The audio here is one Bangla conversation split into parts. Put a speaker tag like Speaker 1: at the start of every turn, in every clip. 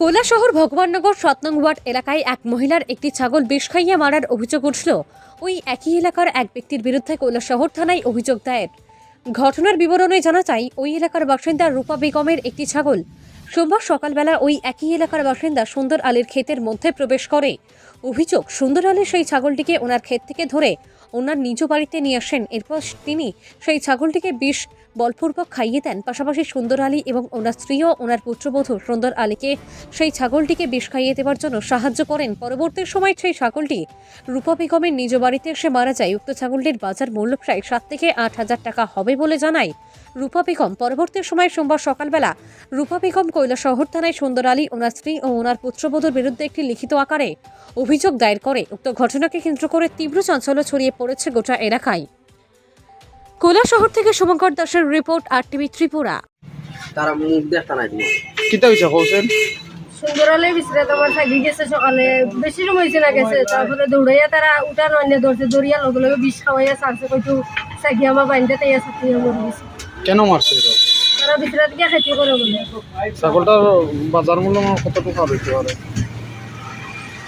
Speaker 1: কৈলাসহর ভগবাননগর সাত নং ওয়ার্ড এলাকায় এক মহিলার একটি ছাগল বিষ খাইয়ে মারার অভিযোগ উঠল। ওই একই এলাকার এক ব্যক্তির বিরুদ্ধে কোলা শহর থানায় অভিযোগ দায়ের। ঘটনার বিবরণে জানা যায়, ওই এলাকার বাসিন্দা রূপা বেগমের একটি ছাগল। সোমবার সকালবেলা ওই একই এলাকার বাসিন্দা সুন্দর আলীর ক্ষেতের মধ্যে প্রবেশ করে। অভিযোগ, সুন্দর আলী সেই ছাগলটিকে ওনার ক্ষেত থেকে ধরে ওনার নিজ বাড়িতে নিয়ে আসেন। এরপর তিনি সেই ছাগলটিকে বিষ বলপূর্বক খাইয়ে দেন। পাশাপাশি সুন্দর আলী এবং ওনার স্ত্রী ও ওনার পুত্রবধূ সুন্দর আলীকে সেই ছাগলটিকে বিষ খাইয়ে দেওয়ার জন্য সাহায্য করেন। পরবর্তী সময় সেই ছাগলটি রূপা বেগমের নিজ বাড়িতে এসে মারা যায়। উক্ত ছাগলটির বাজার মূল্য প্রায় সাত থেকে আট হাজার টাকা হবে বলে জানায় রূপা বেগম। পরবর্তী সময় সোমবার সকালবেলা রূপা বেগম কৈলাসহর থানায় সুন্দর আলী, ওনার স্ত্রী ও ওনার পুত্রবধূর বিরুদ্ধে একটি লিখিত আকারে অভিযোগ দায়ের করে। উক্ত ঘটনাকে কেন্দ্র করে তীব্র চাঞ্চল্য ছড়িয়ে পড়েছে গোটা এলাকায়। কৈলাসহর থেকে শুভঙ্কর দাসের রিপোর্ট আর টিভি ত্রিপুরা।
Speaker 2: তারা মুখ দেখতা নাই
Speaker 3: কিতা হয়েছে কৌশল
Speaker 4: সুন্দরালে বিচরে তোমার থাকি গেছে সকালে। বেশি সময় হয়েছে না গেছে। তারপরে দৌড়াইয়া তারা উঠার অন্য ধরছে দৌড়িয়া লগে লগে বিষ খাওয়াইয়া সারছে কইটু সাকি আমার বাইনটা তাইয়া সাথে মরে গেছে
Speaker 3: কেন মারছে
Speaker 4: তারা বিচরা থেকে খেতে করে বলে।
Speaker 3: ছাগলটার বাজার মূল্য কত টাকা হইতে পারে?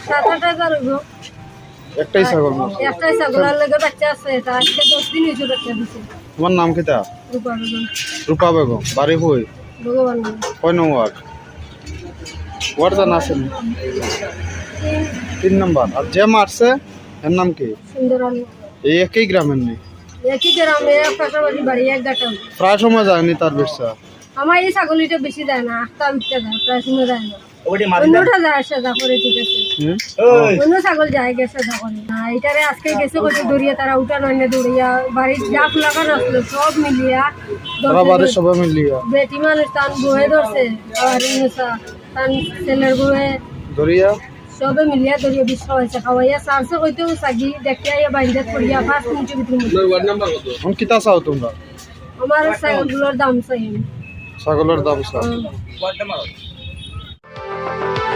Speaker 4: সাত আট হাজার হইব।
Speaker 3: একটাই ছাগল
Speaker 4: একটাই ছাগলের লগে বাচ্চা আছে এটা আজকে দশ দিন হয়েছে বাচ্চা দিছে।
Speaker 3: তোমার নাম কিতা
Speaker 4: রূপা বেগম।
Speaker 3: রূপা বেগম বাড়ি হই
Speaker 4: ভগবান
Speaker 3: কয় নং ওয়ার্ড ওয়ার্ড জানা আছে তিন নম্বর। আর যে মারছে এর নাম কি?
Speaker 4: সুন্দর আলী
Speaker 3: এই একই গ্রামের নেই
Speaker 4: একই গ্রামে পাশাপাশি বাড়ি এক গাটা
Speaker 3: প্রায় সময় যায়নি তার ব্যবসা
Speaker 4: আমার এই ছাগলিটা বেশি দেয় না আটটা বিটটা দেয় প্রায় সময় দেয় না। অন্যটা যায় সাজা করে ঠিক আছে। অন্য ছাগল যায় গেছে তখন এটারে আজকে গেছে কত দৌড়িয়া তারা উঠা নয় দৌড়িয়া বাড়ির যা লাগানো আসলো সব মিলিয়া
Speaker 3: সবাই মিলিয়া।
Speaker 4: বেটি মানুষ তান বয়ে ধরছে আর তান ছেলের বয়ে
Speaker 3: ধরিয়া
Speaker 4: সবে মিলিয়া দৌড়িয়া বিষ খাওয়াইছে খাওয়াইয়া সারছে কইতেও সাগি দেখতে আইয়া বাইন্দা পড়িয়া ফার্স্ট মিনিটের ভিতরে।
Speaker 2: ওয়ার্ড নাম্বার কত?
Speaker 3: চাও তোমরা?
Speaker 4: আমার ছাগলগুলোর দাম চাই
Speaker 3: ছাগলের দাম চাও?
Speaker 2: Ward number Bye.